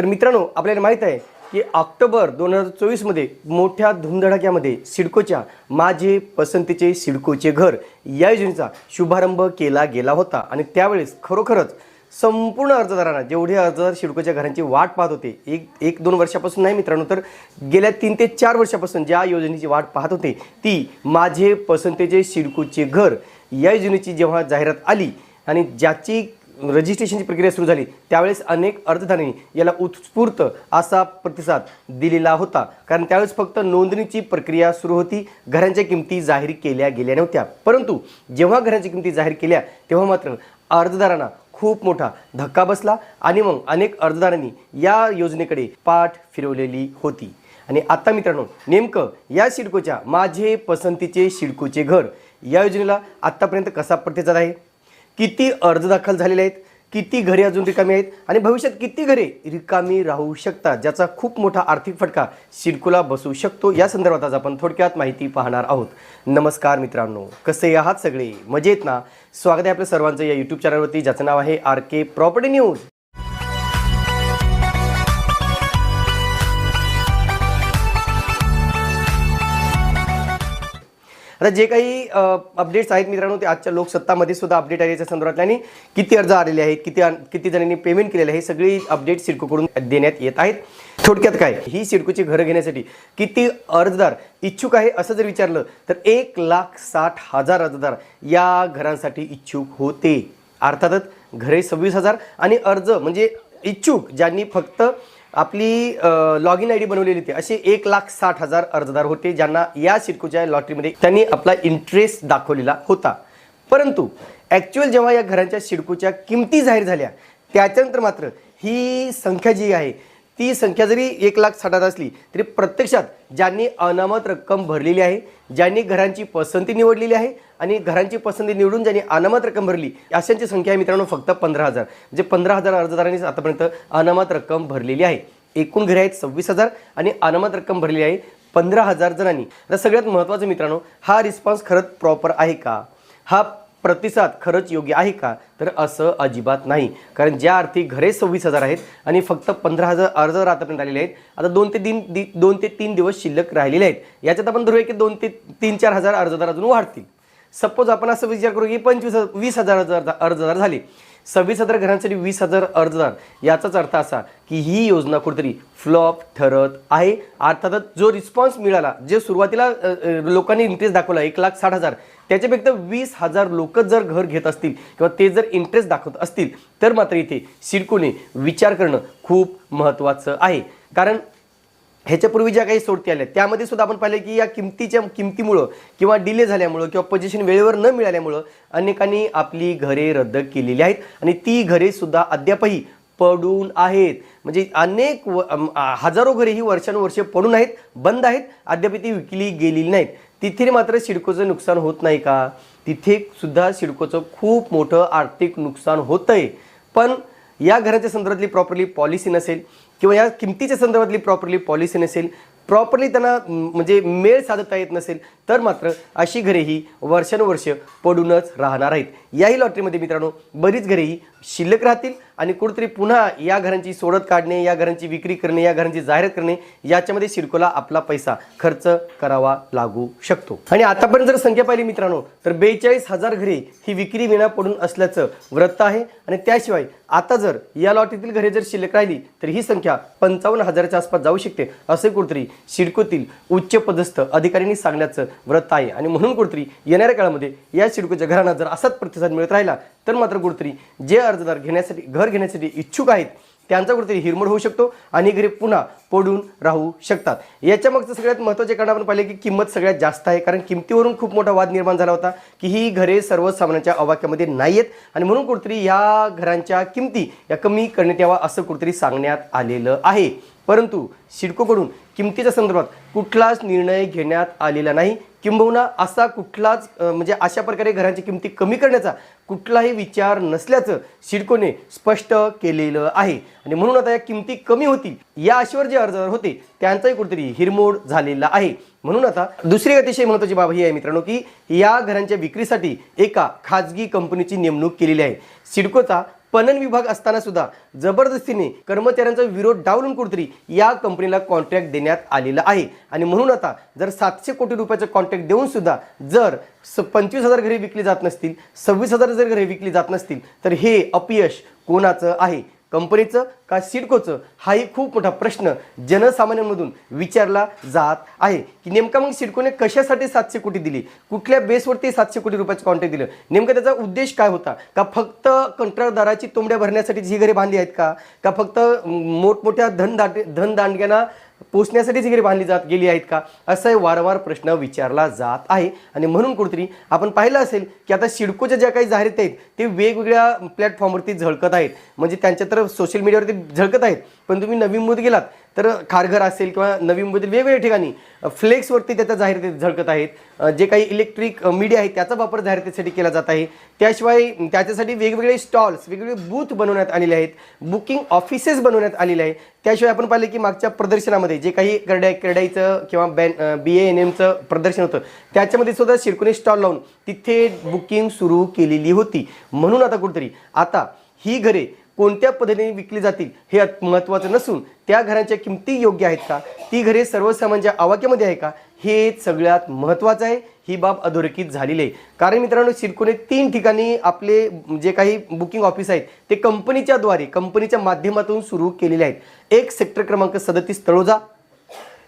तर मित्रांनो आपल्याला माहीत आहे की ऑक्टोबर दोन हजार चोवीसमध्ये मोठ्या धुमधडाक्यामध्ये सिडकोच्या माझे पसंतीचे सिडकोचे घर या योजनेचा शुभारंभ केला गेला होता. आणि त्यावेळेस खरोखरच संपूर्ण अर्जदारांना जेवढे अर्जदार सिडकोच्या घरांची वाट पाहत होते एक एक दोन वर्षापासून नाही मित्रांनो तर गेल्या तीन ते चार वर्षापासून ज्या योजनेची वाट पाहत होते ती माझे पसंतीचे सिडकोचे घर या योजनेची जेव्हा जाहिरात आली आणि ज्याची रजिस्ट्रेशनची प्रक्रिया सुरू झाली. त्यावेळेस अनेक अर्जदारांनी याला उत्स्फूर्त असा प्रतिसाद दिलेला होता. कारण त्यावेळेस फक्त नोंदणीची प्रक्रिया सुरू होती. घरांच्या किमती जाहीर केल्या गेल्या नव्हत्या. परंतु जेव्हा घरांच्या किमती जाहीर केल्या तेव्हा मात्र अर्जदारांना खूप मोठा धक्का बसला आणि मग अनेक अर्जदारांनी या योजनेकडे पाठ फिरवलेली होती. आणि आता मित्रांनो नेमकं या सिडकोच्या माझे पसंतीचे सिडकोचे घर या योजनेला आत्तापर्यंत कसा प्रतिसाद आहे? किती अर्ज दाखल झालेले आहेत किती घरे अजून रिकामी आहेत आणि भविष्यात किती घरे रिकामी राहू शकतात ज्याचा खूप मोठा आर्थिक फटका सिडकोला बसू शकतो. या संदर्भात आज आपण थोडक्यात माहिती पाहणार आहोत. नमस्कार मित्रांनो कसे आहात सगळे? मजेत ना? स्वागत आहे आपल्या सर्वांचं या यूट्यूब चॅनलवरती ज्याचं नाव आहे आर के प्रॉपर्टी न्यूज आता जे काही अपडेट्स आहेत मित्रांनो ते आजच्या लोकसत्तामध्ये सुद्धा अपडेट आले याच्या संदर्भातल्या आणि किती अर्ज आलेले आहेत किती किती जणांनी पेमेंट केलेले आहे सगळी अपडेट सिडकोकडून देण्यात येत आहेत. थोडक्यात काय ही सिडकोची घरं घेण्यासाठी किती अर्जदार इच्छुक आहे असं जर विचारलं तर एक लाख साठ हजार अर्जदार या घरांसाठी इच्छुक होते. अर्थातच घरे सव्वीस हजार आणि अर्ज म्हणजे इच्छुक ज्यांनी फक्त आपली लॉग इन आय डी बनवलेली होती असे एक लाख साठ हजार अर्जदार होते ज्यांना या सिडकोच्या लॉटरीमध्ये त्यांनी आपला इंटरेस्ट दाखवलेला होता. परंतु ॲक्च्युअल जेव्हा या घरांच्या सिडकोच्या किमती जाहीर झाल्या त्याच्यानंतर मात्र ही संख्या जी आहे ती संख्या जरी एक लाख साठ हजार असली तरी प्रत्यक्षात ज्यांनी अनामत रक्कम भरलेली आहे ज्यांनी घरांची पसंती निवडलेली आहे आणि घरांची पसंती निवडून ज्यांनी अनामत रक्कम भरली अशांची संख्या आहे मित्रांनो फक्त पंधरा हजार. म्हणजे पंधरा हजार अर्जदारांनी आतापर्यंत अनामत रक्कम भरलेली आहे. एकूण घरे आहेत सव्वीस हजार आणि अनामत रक्कम भरलेली आहे पंधरा हजार जणांनी. तर सगळ्यात महत्त्वाचं मित्रांनो हा रिस्पॉन्स खरंच प्रॉपर आहे का? हा प्रतिसाद खरंच योग्य आहे का? तर असं अजिबात नाही. कारण ज्या अर्थी घरे सव्वीस हजार आहेत आणि फक्त पंधरा हजार अर्ज आतापर्यंत आलेले आहेत आता दोन ते तीन दि दोन ते तीन दिवस शिल्लक राहिलेले आहेत. याच्यात आपण धरूया की दोन ते तीन चार हजार अर्जदार अजून वाढतील. सपोज आपण असं विचार करू की पंचवीस हजार वीस हजार अर्जदार अर्जदार झाले. सव्वीस हजार घरांसाठी वीस हजार अर्जदार याचाच अर्थ असा की ही योजना कुठेतरी फ्लॉप ठरत आहे. अर्थातच जो रिस्पॉन्स मिळाला जे सुरुवातीला लोकांनी इंटरेस्ट दाखवला एक लाख साठ हजार त्याच्यापेक्षा वीस हजार लोक जर घर घेत असतील किंवा ते जर इंटरेस्ट दाखवत असतील तर मात्र इथे सिडकोने विचार करणं खूप महत्त्वाचं आहे. कारण ह्याच्यापूर्वी ज्या काही सोडती आल्या त्यामध्ये सुद्धा आपण पाहिलं की या किमतीच्या किमतीमुळं किंवा डिले झाल्यामुळं किंवा पोझिशन वेळेवर न मिळाल्यामुळं अनेकांनी आपली घरे रद्द केलेली आहेत. आणि ती घरे सुद्धा अद्यापही पडून आहेत. म्हणजे अनेक व हजारो घरे ही वर्षानुवर्षे पडून आहेत बंद आहेत अद्याप ती विकली गेलेली नाहीत. तिथे मात्र सिडकोचं नुकसान होत नाही का? तिथे सुद्धा सिडकोचं खूप मोठं आर्थिक नुकसान होतंय. पण या घराच्या संदर्भातली प्रॉपरली पॉलिसी नसेल किंवा या किमतीच्या संदर्भातली प्रॉपरली पॉलिसी नसेल प्रॉपरली त्यांना म्हणजे मेळ साधता येत नसेल तर मात्र अशी घरे ही वर्षानुवर्ष पडूनच राहणार आहेत. याही लॉटरीमध्ये मित्रांनो बरीच घरे ही शिल्लक राहतील आणि कुठेतरी पुन्हा या घरांची सोडत काढणे या घरांची विक्री करणे या घरांची जाहिरात करणे याच्यामध्ये सिडकोला आपला पैसा खर्च करावा लागू शकतो. आणि आतापर्यंत जर संख्या पाहिली मित्रांनो तर बेचाळीस हजार घरे ही विक्री विना पडून असल्याचं वृत्त आहे. आणि त्याशिवाय आता जर या लॉटीतील घरे जर शिल्लक राहिली तर ही संख्या पंचावन्न हजाराच्या आसपास जाऊ शकते असे कुठेतरी सिडकोतील उच्च पदस्थ अधिकाऱ्यांनी सांगण्याचं व्रत आहे. आणि म्हणून कुठेतरी येणाऱ्या काळामध्ये या सिडकोच्या घरांना जर असाच प्रतिसाद मिळत राहिला तर मात्र कुठेतरी जे अर्जदार घेण्यासाठी घर घेण्यासाठी इच्छुक आहेत त्यांचा कुठेतरी हिरमड होऊ शकतो आणि घरी पुन्हा पडून राहू शकतात. याच्या मागचं सगळ्यात महत्त्वाचे कारण आपण पाहिले की किंमत सगळ्यात जास्त आहे. कारण किमतीवरून खूप मोठा वाद निर्माण झाला होता की ही घरे सर्वसामान्यांच्या अवाक्यामध्ये नाही आहेत आणि म्हणून कुठेतरी या घरांच्या किमती या कमी करण्यात यावा असं कुठेतरी सांगण्यात आलेलं आहे. परंतु सिडकोकडून किमतीच्या संदर्भात कुठलाच निर्णय घेण्यात आलेला नाही. किंबहुना असा कुठलाच म्हणजे अशा प्रकारे घरांची किमती कमी करण्याचा कुठलाही विचार नसल्याचं सिडकोने स्पष्ट केलेलं आहे. आणि म्हणून आता या किमती कमी होतील या आशेवर जे अर्जदार होते त्यांचाही कुठेतरी हिरमोड झालेला आहे. म्हणून आता दुसरी अतिशय महत्त्वाची बाब ही आहे मित्रांनो की या घरांच्या विक्रीसाठी एका खाजगी कंपनीची नेमणूक केलेली आहे. सिडकोचा पणन विभाग असताना सुद्धा जबरदस्तीने कर्मचाऱ्यांचा विरोध डावलून कुठतरी या कंपनीला कॉन्ट्रॅक्ट देण्यात आलेला आहे. आणि म्हणून आता जर सातशे कोटी रुपयाचं कॉन्ट्रॅक्ट देऊन सुद्धा जर स पंचवीस हजार घरे विकली जात नसतील सव्वीस हजार जर घरे विकली जात नसतील तर हे अपयश कोणाचं आहे? कंपनीचं का सिडकोचं? हाही खूप मोठा प्रश्न जनसामान्यांमधून विचारला जात आहे. की नेमका मग सिडकोने कशासाठी सातशे कोटी दिली? कुठल्या बेसवरती सातशे कोटी रुपयाचं कॉन्ट्रॅक्ट दिलं? नेमका त्याचा उद्देश काय होता? का फक्त कंत्राटदाराची तोंबड्या भरण्यासाठी ही घरे बांधली आहेत का? का फक्त मोठमोठ्या धनदाट धनदांडग्यांना पोचण्यासाठीच ही घरे बांधली जात गेली आहेत का? असा वारंवार प्रश्न विचारला जात आहे. आणि म्हणून कुठेतरी आपण पाहिलं असेल की आता सिडकोच्या ज्या काही जाहिराती आहेत ते वेगवेगळ्या प्लॅटफॉर्मवरती झळकत आहेत. म्हणजे त्यांच्या तर सोशल मीडियावरती झळकत आहेत. पण तुम्ही नवी मुंबईत गेलात तर खारघर असेल किंवा नवी मुंबईतील वेगवेगळ्या ठिकाणी फ्लेक्सवरती त्याच्या जाहिराती झळकत आहेत. जे काही इलेक्ट्रिक मीडिया आहे त्याचा वापर जाहिरातीसाठी केला जात आहे. त्याशिवाय त्याच्यासाठी वेगवेगळे स्टॉल्स वेगवेगळे बूथ बनवण्यात आलेले आहेत. बुकिंग ऑफिसेस बनवण्यात आलेले आहे त्याशिवाय आपण पाहिलं की मागच्या प्रदर्शनामध्ये जे काही करड्या करडाईचं किंवा बॅन बी ए एन एमचं प्रदर्शन होतं त्याच्यामध्ये सुद्धा शिरकुने स्टॉल लावून तिथे बुकिंग सुरू केलेली होती. म्हणून आता कुठेतरी आता ही घरे कोणत्या पद्धतीने विकली जातील हे महत्त्वाचं नसून त्या घरांच्या किमती योग्य आहेत का? ती घरे सर्वसामान्यांच्या आवाक्यामध्ये आहे का? हे सगळ्यात महत्त्वाचं आहे. ही बाब अधोरेखित झालेली आहे. कारण मित्रांनो सिडकोने तीन ठिकाणी आपले जे काही बुकिंग ऑफिस आहेत ते कंपनीच्या द्वारे कंपनीच्या माध्यमातून सुरू केलेले आहेत. एक सेक्टर क्रमांक सदतीस तळोजा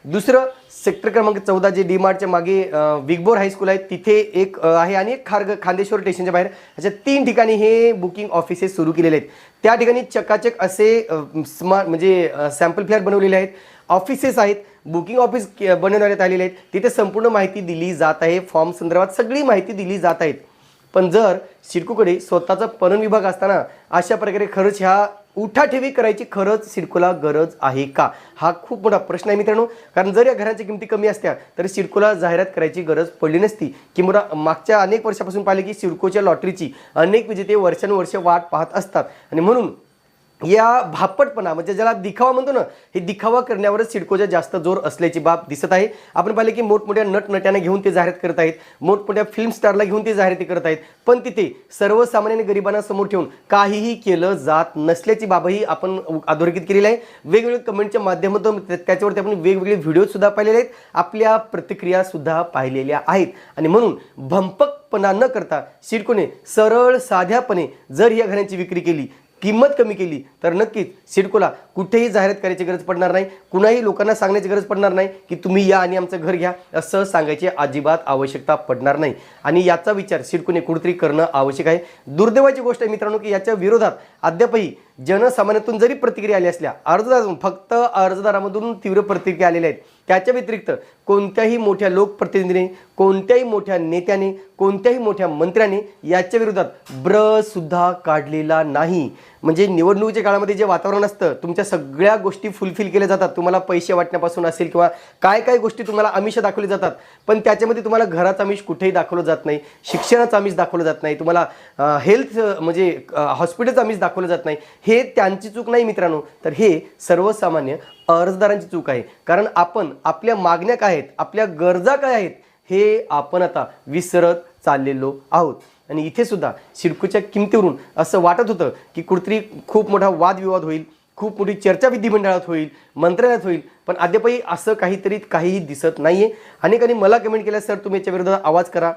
दुसरं सेक्टर क्रमांक चौदा जे डी मार्टच्या मागे विगबोर हायस्कूल आहे तिथे एक आहे आणि एक खारग खांदेश्वर स्टेशनच्या बाहेर. अशा तीन ठिकाणी हे बुकिंग ऑफिसेस सुरू केलेले आहेत. त्या ठिकाणी चकाचक असे स्मार्ट म्हणजे सॅम्पल फ्लॅट बनवलेले आहेत. ऑफिसेस आहेत बुकिंग ऑफिस बनवण्यात आलेले आहेत. तिथे संपूर्ण माहिती दिली जात आहे. फॉर्म संदर्भात सगळी माहिती दिली जात आहेत. पण जर सिडकोकडे स्वतःचा पणन विभाग असताना अशा प्रकारे खरंच ह्या उठाठेवी करायची खरंच सिडकोला गरज आहे का? हा खूप मोठा प्रश्न आहे मित्रांनो. कारण जर या घरांच्या किमती कमी असत्या तर सिडकोला जाहिरात करायची गरज पडली नसती. किंवा मागच्या अनेक वर्षापासून पाहिले की सिडकोच्या लॉटरीची अनेक विजेते वर्षानुवर्षे वाट पाहत असतात. आणि म्हणून या भापटपणा म्हणजे ज्याला दिखावा म्हणतो ना हे दिखावा करण्यावरच सिडकोच्या जास्त जोर असल्याची बाब दिसत आहे. आपण पाहिले की मोठमोठ्या नटनट्यांना घेऊन ते जाहिरात करत आहेत. मोठमोठ्या फिल्म स्टारला घेऊन ते जाहिराती करत आहेत. पण तिथे सर्वसामान्य गरिबांना समोर ठेवून काहीही केलं जात नसल्याची बाबही आपण अधोरेखित केलेली आहे. वेगवेगळ्या कमेंटच्या माध्यमातून त्याच्यावरती आपण वेगवेगळे व्हिडिओसुद्धा पाहिलेले आहेत. आपल्या प्रतिक्रियासुद्धा पाहिलेल्या आहेत. आणि म्हणून भंपकपणा न करता सिडकोने सरळ साध्यापणे जर या घरांची विक्री केली किंमत कमी केली तर नक्कीच सिडकोला कुठेही जाहिरात करायची गरज पडणार नाही. कुणाही लोकांना सांगण्याची गरज पडणार नाही की तुम्ही या आणि आमचं घर घ्या असं सांगायची अजिबात आवश्यकता पडणार नाही. आणि याचा विचार सिडकोने कुठेतरी करणं आवश्यक आहे. दुर्दैवाची गोष्ट आहे मित्रांनो की याच्या विरोधात अद्यापही जनसामान्यातून जरी प्रतिक्रिया आल्या असल्या अर्जदारातून फक्त अर्जदारामधून तीव्र प्रतिक्रिया आलेल्या आहेत. त्याच्या व्यतिरिक्त कोणत्याही मोठ्या लोकप्रतिनिधीने कोणत्याही मोठ्या नेत्याने कोणत्याही मोठ्या मंत्र्याने याच्या विरोधात ब्र सुद्धा काढलेला नाही. म्हणजे निवडणुकीच्या काळामध्ये जे वातावरण असतं तुमच्या सगळ्या गोष्टी फुलफिल केल्या जातात. तुम्हाला पैसे वाटण्यापासून असेल किंवा काय काय गोष्टी तुम्हाला आमिष दाखवले जातात पण त्याच्यामध्ये तुम्हाला घराचं आमिष कुठेही दाखवलं जात नाही शिक्षणाचं आमिष दाखवलं जात नाही तुम्हाला हेल्थ म्हणजे हॉस्पिटलचं आमिष दाखवलं जात नाही. हे त्यांची चूक नाही मित्रांनो. तर हे सर्वसामान्य अर्जदारांची चूक आहे. कारण आपण आपल्या मागण्या काय आहेत आपल्या गरजा काय आहेत हे आपण आता विसरत चाललेलो आहोत. आणि इथे सुद्धा सिडकोच्या किमतीवरून असं वाटत होतं की कुठतरी खूप मोठा वादविवाद होईल खूप मोठी चर्चा विधिमंडळात होईल मंत्रालयात होईल पण अद्यापही असं काहीतरी काहीही दिसत नाही आहे अनेकांनी मला कमेंट केल्या सर तुम्ही याच्याविरोधात आवाज करा.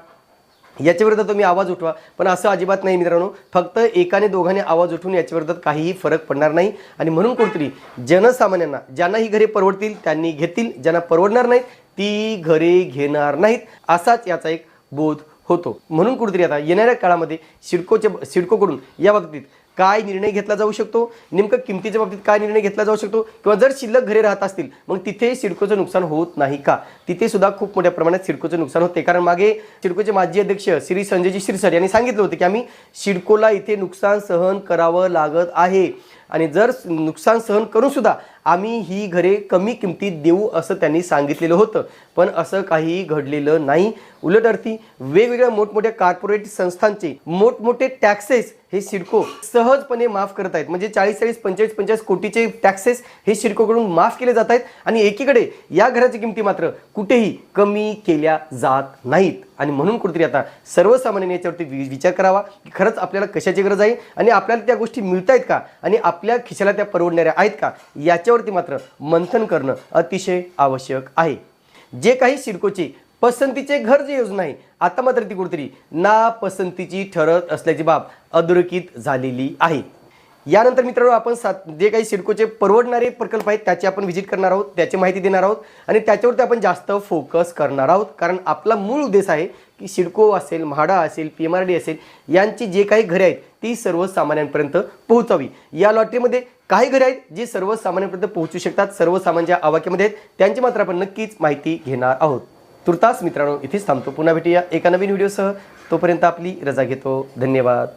याच्या तुम्ही आवाज उठवा. पण असं अजिबात नाही मित्रांनो. फक्त एकाने दोघांनी आवाज उठवून याच्या काहीही फरक पडणार नाही. आणि म्हणून कुठतरी जनसामान्यांना ज्यांना ही घरे परवडतील त्यांनी घेतील. ज्यांना परवडणार नाहीत ती घरे घेणार नाहीत. असाच याचा एक बोध होतो. म्हणून कुठेतरी आता येणाऱ्या काळामध्ये सिडकोच्या सिडकोकडून या बाबतीत काय निर्णय घेतला जाऊ शकतो? नेमकं किमतीच्या बाबतीत काय निर्णय घेतला जाऊ शकतो? किंवा जर शिल्लक घरे राहत असतील मग तिथे सिडकोचं नुकसान होत नाही का? तिथे सुद्धा खूप मोठ्या प्रमाणात सिडकोचं नुकसान होते. कारण मागे सिडकोचे माजी अध्यक्ष श्री संजयजी शिरसट यांनी सांगितलं होतं की आम्ही सिडकोला इथे नुकसान सहन करावं लागत आहे. आणि जर नुकसान सहन करूनसुद्धा आम्ही ही घरे कमी किमतीत देऊ असं त्यांनी सांगितलेलं होतं. पण असं काही घडलेलं नाही. उलट अर्थी वेगवेगळ्या मोठमोठ्या कॉर्पोरेट संस्थांचे मोठमोठे टॅक्सेस हे सिडको सहजपणे माफ करत आहेत. म्हणजे चाळीस चाळीस पंचेचाळीस पंचेचाळीस कोटीचे टॅक्सेस हे सिडकोकडून माफ केले जात आहेत आणि एकीकडे या घराची किमती मात्र कुठेही कमी केल्या जात नाहीत. आणि म्हणून कुठेतरी आता सर्वसामान्यांनी याच्यावरती वि- विचार करावा की खरंच आपल्याला कशाची गरज आहे आणि आपल्याला त्या गोष्टी मिळत आहेत का? आणि आपल्या खिशाला त्या परवडणाऱ्या आहेत का? याच्यावरती मात्र मंथन करणं अतिशय आवश्यक आहे. जे काही शिरकोचे पसंतीचे घर जी योजना आहे आता मात्र ती कुठेतरी नापसंतीची ठरत असल्याची बाब अधोरेखित झालेली आहे. यानंतर मित्रांनो आपण सात जे काही सिडकोचे परवडणारे प्रकल्प आहेत त्याची आपण व्हिजिट करणार आहोत त्याची माहिती देणार आहोत आणि त्याच्यावरती आपण जास्त फोकस करणार आहोत. कारण आपला मूळ उद्देश आहे की सिडको असेल म्हाडा असेल पी एम आर डी असेल यांची जे काही घरे आहेत ती सर्वसामान्यांपर्यंत पोहोचावी. या लॉटरीमध्ये काही घरे आहेत जी सर्वसामान्यांपर्यंत पोहोचू शकतात सर्वसामान्यांच्या आवाक्यामध्ये आहेत त्यांची मात्र आपण नक्कीच माहिती घेणार आहोत. तुर्तास मित्रांनो इथेच थांबतो. पुन्हा भेटूया एका नवीन व्हिडिओसह. तोपर्यंत आपली रजा घेतो. धन्यवाद.